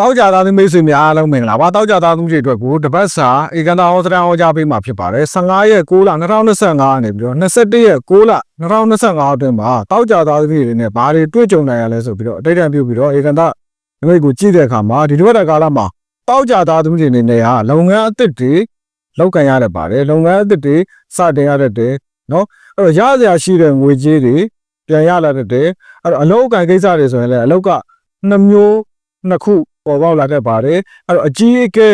တောက်ကြသားသမီးဆွေများအားလုံးမင်္ဂလာပါတောက်ကြသားသမီးတွေအတွက်ကိုတပတ်စာဧကန်တာဟောစတန်ဟောကြားပေးမှာဖြစ်ပါတယ်15ရက်6လ2025ကနေပြီးတော့21ရက်6လ2025အတွင်းမှာတောက်ကြသားသမီးတွေနဲ့ဘာတွေတွေ့ကြုံနိုင်ရလဲဆိုပြီးတော့အတိတ်တန်ပြုပြီးတော့ဧကန်တာသမီးကိုကြည့်တဲ့အခါမှာဒီတစ်ပတ်တာကာလမှာတောက်ကြသားသမီးတွေအနေနဲ့ဟာလုပ်ငန်းအသစ်တွေလောက်ကန်ရတတ်ပါတယ်လုပ်ငန်းအသစ်တွေစတင်ရတတ်တယ်နော်အဲ့တော့ရစရာရှိတဲ့ငွေကြေးတွေပြန်ရလာတတ်တယ်အဲ့တော့အလုပ်အကံကိစ္စတွေဆိုရင်လည်းအလုပ်ကနှစ်မျိုးနှစ်ခု ပေါ်ပေါက်လာတတ်ပါတယ်အဲ့တော့အကြီးအကဲ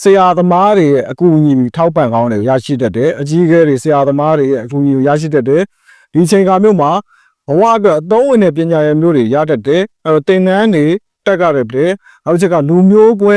ဆရာသမားတွေရဲ့အကူအညီထောက်ပံ့ကောင်းတွေရရှိတတ်တယ်အကြီးအကဲတွေဆရာသမားတွေရဲ့အကူအညီကိုရရှိတတ်တယ်ဒီအချိန်ခါမျိုးမှာဘဝအတွက်အသုံးဝင်တဲ့ပညာရည်မျိုးတွေရတတ်တယ်အဲ့တော့သင်တန်းတွေတက်ကြတယ်ပြနောက်တစ်ချက်ကလူမျိုးပွဲ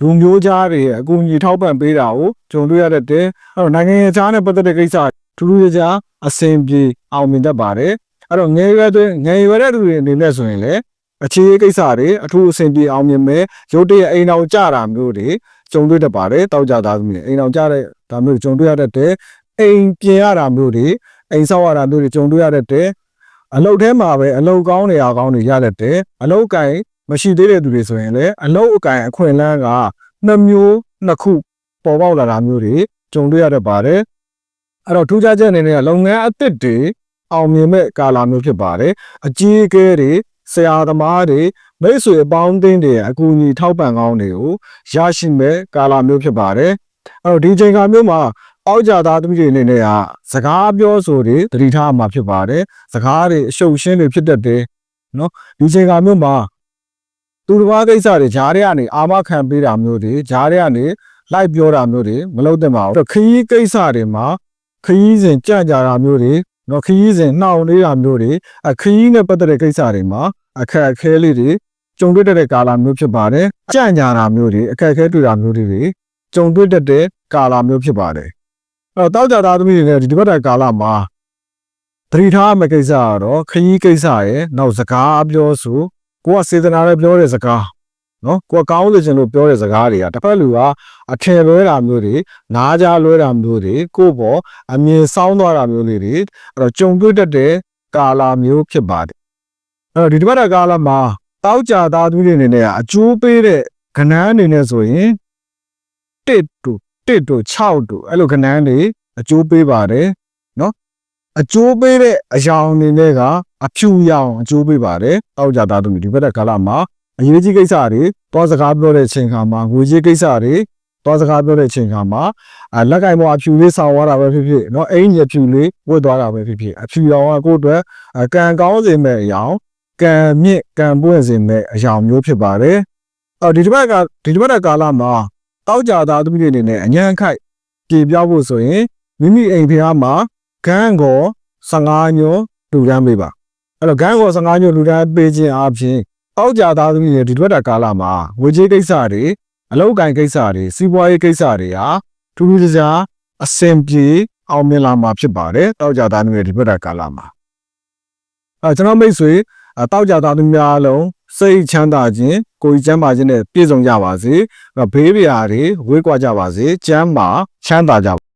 လူမျိုးကြားတွေရဲ့အကူအညီထောက်ပံ့ပေးတာကိုကြုံတွေ့ရတတ်တယ်အဲ့တော့နိုင်ငံရေးခြားနဲ့ပတ်သက်တဲ့ကိစ္စထူးထူးခြားခြားအဆင်ပြေအောင်မြင်တတ်ပါတယ်အဲ့တော့ငယ်ရွယ်တဲ့ငယ်ရွယ်တဲ့လူတွေအနေနဲ့ဆိုရင်လည်း အခြေအကိစ္စတွေအထူးအဆင်ပြေအောင်မြင်မဲ့ရုတ်တရက်အိမ်အောင်ကြတာမျိုးတွေကြုံတွေ့တတ်ပါတယ်တောက်ကြသားသမီးတွေအိမ်အောင်ကြတဲ့ဒါမျိုးတွေကြုံတွေ့ရတတ်တယ်အိမ်ပြင်ရတာမျိုးတွေအိမ်ဆောက်ရတာမျိုးတွေကြုံတွေ့ရတတ်တယ်အလုတ်ထဲမှာပဲအလုတ်ကောင်းနေရာကောင်းတွေရတတ်တယ်အလုတ်ကင်မရှိသေးတဲ့သူတွေဆိုရင်လည်းအလုတ်အကင်အခွင့်အလန်းကနှစ်မျိုးနှစ်ခုပေါ်ပေါက်လာတာမျိုးတွေကြုံတွေ့ရတတ်ပါတယ်အဲ့တော့ထူးခြားချက်အနေနဲ့ကလုပ်ငန်းအသစ်တွေအောင်မြင်မဲ့ကာလမျိုးဖြစ်ပါတယ်အကြီးအကဲတွေ ဆရာသမားတွေမိတ်ဆွေအပေါင်းအသင်းတွေရဲ့အကူအညီထောက်ပံ့ကောင်းတွေကိုရရှိမဲ့ကာလမျိုးဖြစ်ပါတယ်အဲ့တော့ဒီချိန်ခါမျိုးမှာအောက်ကြသားသမီးတွေအနေနဲ့ကစကားပြောဆိုတွေတတိထားမှာဖြစ်ပါတယ်စကားတွေအရှုပ်ရှင်းတွေဖြစ်တတ်တယ်နော်ဒီချိန်ခါမျိုးမှာသူတစ်ပါးကိစ္စတွေဂျားတွေကနေအာမခံပေးတာမျိုးတွေဂျားတွေကနေလိုက်ပြောတာမျိုးတွေမလုပ်သင့်ပါဘူးအဲ့တော့ခရီးကိစ္စတွေမှာခရီးစဉ်ကြံ့ကြတာမျိုးတွေနော်ခရီးစဉ်နှောင့်နှေးတာမျိုးတွေအခရီးနဲ့ပတ်သက်တဲ့ကိစ္စတွေမှာ အခက်အခဲလေးတွေကြုံတွေ့တတ်တဲ့ကာလမျိုးဖြစ်ပါတယ်ကြံ့ကြတာမျိုးတွေအခက်အခဲတွေ့တာမျိုးတွေကြုံတွေ့တတ်တဲ့ကာလမျိုးဖြစ်ပါတယ်အဲ့တော့တောက်ကြသားသမီးတွေနဲ့ဒီတစ်ပတ်တာကာလမှာသတိထားမယ့်ကိစ္စကတော့ခရီးကိစ္စရယ်နောက်စကားပြောဆိုကိုကစေတနာနဲ့ပြောတဲ့စကားနော်ကိုကကောင်းလို့ခြင်းလို့ပြောတဲ့စကားတွေကတစ်ဖက်လူကအထင်လွဲတာမျိုးတွေနားကြားလွဲတာမျိုးတွေကိုယ့်ဘောအမြင်ဆောင်းသွားတာမျိုးလေးတွေအဲ့တော့ကြုံတွေ့တတ်တဲ့ကာလမျိုးဖြစ်ပါတယ် အဲ့တော့ဒီတစ်ပတ်ကာလမှာတောက်ကြသားသူတွေအနေနဲ့အကျိုးပေးတဲ့ကဏ္ဍအနေနဲ့ဆိုရင်တစ်တူတစ်တူ6တူအဲ့လိုကဏ္ဍတွေအကျိုးပေးပါတယ်နော်အကျိုးပေးတဲ့အရာအနေနဲ့ကအဖြူရောင်အကျိုးပေးပါတယ်တောက်ကြသားသူတွေဒီဘက်ကာလမှာအရေးကြီးကိစ္စတွေသွားစကားပြောတဲ့အချိန်ခါမှာငွေကြေးကိစ္စတွေသွားစကားပြောတဲ့အချိန်ခါမှာအလက်ကင်ပေါ်အဖြူလေးဆောင်သွားတာပဲဖြစ်ဖြစ်နော်အင်းကြီးအဖြူလေးဝတ်သွားတာပဲဖြစ်ဖြစ်အဖြူရောင်ကကိုယ့်အတွက်ကံကောင်းစေမဲ့အရာ ကံမြင့်ကံပွင့်စေမဲ့အရာမျိုးဖြစ်ပါတယ်အော်ဒီတစ်ပတ်ကဒီတစ်ပတ်တဲ့ကာလမှာတောက်ကြသားသမီးတွေအနေနဲ့အញ្ញံခိုက်ပြေပြောက်ဖို့ဆိုရင်မိမိအိမ်ဖျားမှာဂန်းကော15ညိုလူတန်းပေးပါအဲ့တော့ဂန်းကော15ညိုလူတန်းပေးခြင်းအပြင်တောက်ကြသားသမီးတွေဒီတစ်ပတ်တဲ့ကာလမှာဝေကြီးကိစ္စတွေအလောက်ကန်ကိစ္စတွေစီးပွားရေးကိစ္စတွေဟာထူးထူးခြားခြားအဆင်ပြေအောင်မြင်လာမှာဖြစ်ပါတယ်တောက်ကြသားသမီးတွေဒီဘက်တဲ့ကာလမှာအဲကျွန်တော်မိတ်ဆွေအ တောက်ကြသားသမီးများအလုံးစိတ်ချမ်းသာခြင်းကိုယ်ကြီးချမ်းသာခြင်းနဲ့ပြည့်စုံကြပါစေဘေးပြာတွေဝေးကွာကြပါစေကျမ်းမာချမ်းသာကြပါ